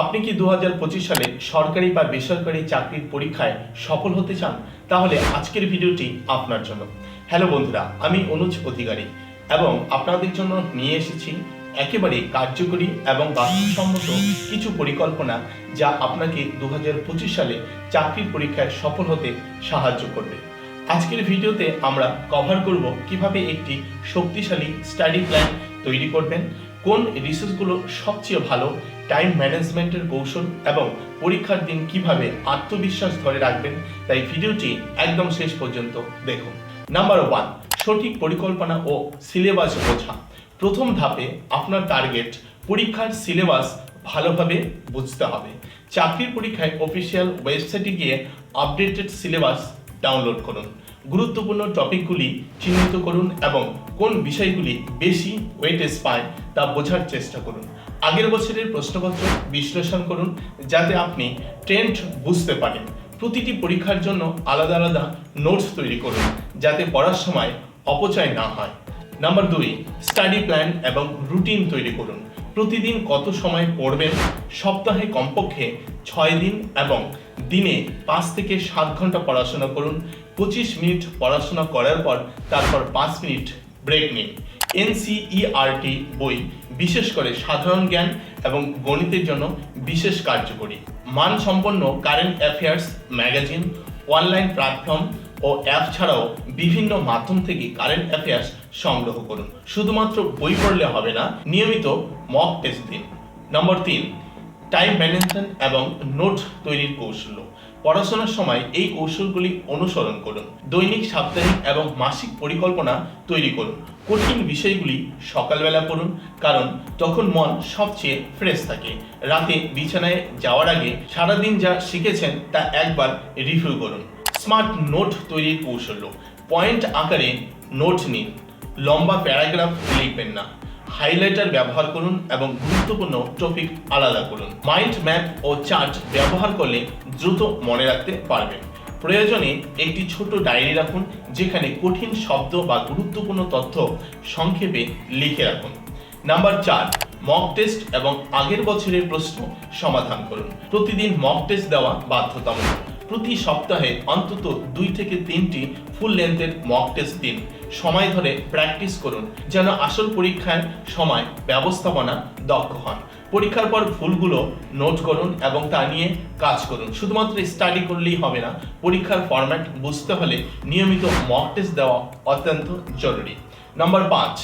আপনি কি দু হাজার পঁচিশ সালে সরকারি বা বেসরকারি চাকরির পরীক্ষায় সফল হতে চান? তাহলে আজকের ভিডিওটি আপনার জন্য। হ্যালো বন্ধুরা, আমি অনুজ অধিকারী এবং আপনাদের জন্য নিয়ে এসেছি একেবারে কার্যকরী এবং বাস্তবসম্মত কিছু পরিকল্পনা যা আপনাকে দু হাজার পঁচিশ সালে চাকরির পরীক্ষায় সফল হতে সাহায্য করবে। আজকের ভিডিওতে আমরা কভার করব কীভাবে একটি শক্তিশালী স্টাডি প্ল্যান তৈরি করবেন কোন রিসোর্সগুলো সবচেয়ে ভালো টাইম ম্যানেজমেন্টের কৌশল এবং পরীক্ষার দিন কীভাবে আত্মবিশ্বাস ধরে রাখবেন, তাই ভিডিওটি একদম শেষ পর্যন্ত দেখুন। নাম্বার ওয়ান সঠিক পরিকল্পনা ও সিলেবাস বোঝা। প্রথম ধাপে আপনার টার্গেট পরীক্ষার সিলেবাস ভালোভাবে বুঝতে হবে। চাকরির পরীক্ষায় অফিসিয়াল ওয়েবসাইটে গিয়ে আপডেটেড সিলেবাস ডাউনলোড করুন। গুরুত্বপূর্ণ টপিকগুলি চিহ্নিত করুন এবং কোন বিষয়গুলি বেশি ওয়েটেজ পায় তা বোঝার চেষ্টা করুন। আগের বছরের প্রশ্নপত্র বিশ্লেষণ করুন যাতে আপনি ট্রেন্ড বুঝতে পারেন। প্রতিটি পরীক্ষার জন্য আলাদা আলাদা নোটস তৈরি করুন যাতে পড়ার সময় অপচয় না হয়। নাম্বার দুই স্টাডি প্ল্যান এবং রুটিন তৈরি করুন। প্রতিদিন কত সময় পড়বেন? সপ্তাহে কমপক্ষে ছয় দিন এবং দিনে পাঁচ থেকে সাত ঘণ্টা পড়াশোনা করুন। পঁচিশ মিনিট পড়াশোনা করার পর তারপর পাঁচ মিনিট ব্রেক নিন। এনসিইআরটি বই বিশেষ করে সাধারণ জ্ঞান এবং গণিতের জন্য বিশেষ কার্যকরী। মানসম্পন্ন current affairs magazine online platform ও অ্যাপ ছাড়াও বিভিন্ন মাধ্যম থেকে কারেন্ট অ্যাফেয়ার্স সংগ্রহ করুন। শুধুমাত্র বই পড়লে হবে না, নিয়মিত মক টেস্ট দিন। নম্বর তিন টাইম ম্যানেজমেন্ট এবং নোট তৈরির কৌশল। পড়াশোনার সময় এই কৌশলগুলি অনুসরণ করুন। দৈনিক, সাপ্তাহিক এবং মাসিক পরিকল্পনা তৈরি করুন। কঠিন বিষয়গুলি সকালবেলা পড়ুন, কারণ তখন মন সবচেয়ে ফ্রেশ থাকে। রাতে বিছানায় যাওয়ার আগে সারাদিন যা শিখেছেন তা একবার রিভিউ করুন। স্মার্ট নোট তৈরির কৌশল্য। পয়েন্ট আকারে নোট নিন। লম্বা প্যারাগ্রাফ লিখবেন না। হাইলাইটার ব্যবহার করুন এবং গুরুত্বপূর্ণ টপিক আলাদা করুন। মাইন্ড ম্যাপ ও চার্ট ব্যবহার করলে দ্রুত মনে রাখতে পারবেন। প্রয়োজনে একটি ছোট ডায়েরি রাখুন, যেখানে কঠিন শব্দ বা গুরুত্বপূর্ণ তথ্য সংক্ষেপে লিখে রাখুন। নাম্বার চার মক টেস্ট এবং আগের বছরের প্রশ্ন সমাধান করুন। প্রতিদিন মক টেস্ট দেওয়া বাধ্যতামূলক। প্রতি সপ্তাহে অন্তত দুই থেকে তিনটি ফুল লেন্থের মক টেস্ট দিন। সময় ধরে প্র্যাকটিস করুন, যেন আসল পরীক্ষার সময়, ব্যবস্থাপনা দক্ষ হন। পরীক্ষার পর ভুলগুলো নোট করুন এবং তা নিয়ে কাজ করুন। শুধুমাত্র স্টাডি করলেই হবে না, পরীক্ষার ফরম্যাট বুঝতে হলে নিয়মিত মক টেস্ট দেওয়া অত্যন্ত জরুরি। নম্বর পাঁচ,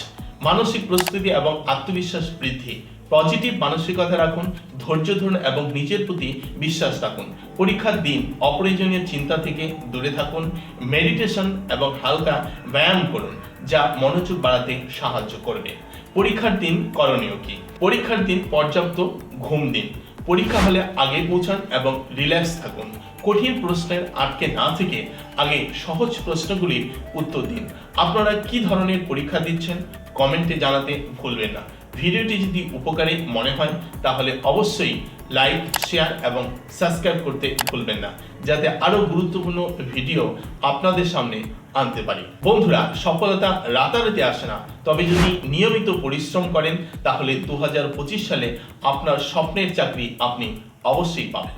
মানসিক প্রস্তুতি এবং আত্মবিশ্বাস বৃদ্ধি। পজিটিভ মানসিকতা রাখুন, ধৈর্য ধরুন এবং নিজের প্রতি বিশ্বাস রাখুন। পরীক্ষার দিন অপ্রয়োজনীয় চিন্তা থেকে দূরে থাকুন মেডিটেশন এবং হালকা ব্যায়াম করুন, যা মনোযোগ বাড়াতে সাহায্য করবে। পরীক্ষার দিন করণীয় কি? পরীক্ষার দিন পর্যাপ্ত ঘুম দিন। পরীক্ষা হলে আগে পৌঁছান এবং রিল্যাক্স থাকুন। কঠিন প্রশ্নের আটকে না থেকে আগে সহজ প্রশ্নগুলির উত্তর দিন। আপনারা কি ধরনের পরীক্ষা দিচ্ছেন? কমেন্টে জানাতে ভুলবেন না। ভিডিওটি যদি উপকারী মনে হয়, তাহলে অবশ্যই লাইক, শেয়ার এবং সাবস্ক্রাইব করতে ভুলবেন না, যাতে আরও গুরুত্বপূর্ণ ভিডিও আপনাদের সামনে আনতে পারি। বন্ধুরা, সফলতা রাতারাতি আসে না। তবে যদি নিয়মিত পরিশ্রম করেন, তাহলে দু হাজার পঁচিশ সালে আপনার স্বপ্নের চাকরি আপনি অবশ্যই পাবেন।